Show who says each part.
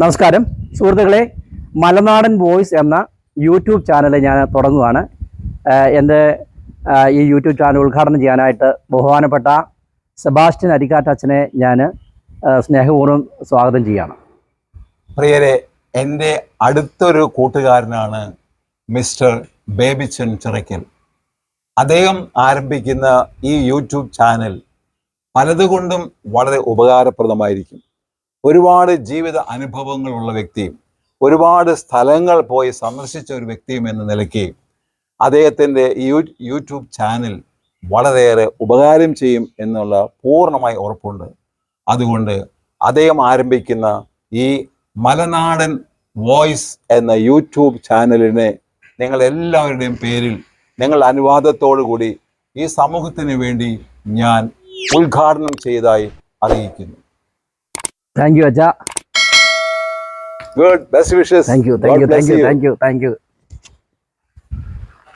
Speaker 1: നമസ്കാരം. സുഹൃത്തുക്കളെ മലനാടൻ വോയിസ് എന്ന യൂട്യൂബ് ചാനൽ ഞാൻ തുടങ്ങുകയാണ്. എന്റെ ഈ യൂട്യൂബ് ചാനൽ ഉദ്ഘാടനം ചെയ്യാനായിട്ട് ബഹുമാനപ്പെട്ട സെബാസ്റ്റ്യൻ അരിക്കാറ്റച്ഛനെ ഞാൻ സ്നേഹപൂർവം സ്വാഗതം ചെയ്യാണ്.
Speaker 2: പ്രിയരെ എന്റെ അടുത്തൊരു കൂട്ടുകാരനാണ് മിസ്റ്റർ ബേബിച്ചൻ ചിറയ്ക്കൽ. അദ്ദേഹം ആരംഭിക്കുന്ന ഈ യൂട്യൂബ് ചാനൽ പലതുകൊണ്ടും വളരെ ഉപകാരപ്രദമായിരിക്കും. ഒരുപാട് ജീവിത അനുഭവങ്ങളുള്ള വ്യക്തിയും ഒരുപാട് സ്ഥലങ്ങൾ പോയി സന്ദർശിച്ച ഒരു വ്യക്തിയും എന്ന നിലയ്ക്ക് അദ്ദേഹത്തിന്റെ യൂ യൂട്യൂബ് ചാനൽ വളരെയേറെ ഉപകാരം ചെയ്യും എന്നുള്ള പൂർണമായി ഉറപ്പുണ്ട്. അതുകൊണ്ട് അദ്ദേഹം ആരംഭിക്കുന്ന ഈ മലനാടൻ വോയിസ് എന്ന യൂട്യൂബ് ചാനലിനെ നിങ്ങൾ എല്ലാവരുടെയും പേരിൽ നിങ്ങൾ അനുവാദത്തോടു കൂടി ഈ സമൂഹത്തിന് വേണ്ടി ഞാൻ ഉദ്ഘാടനം ചെയ്തതായി അറിയിക്കുന്നു.
Speaker 1: താങ്ക് യു അച്ഛ
Speaker 2: good best wishes
Speaker 1: thank you thank you thank you thank you thank you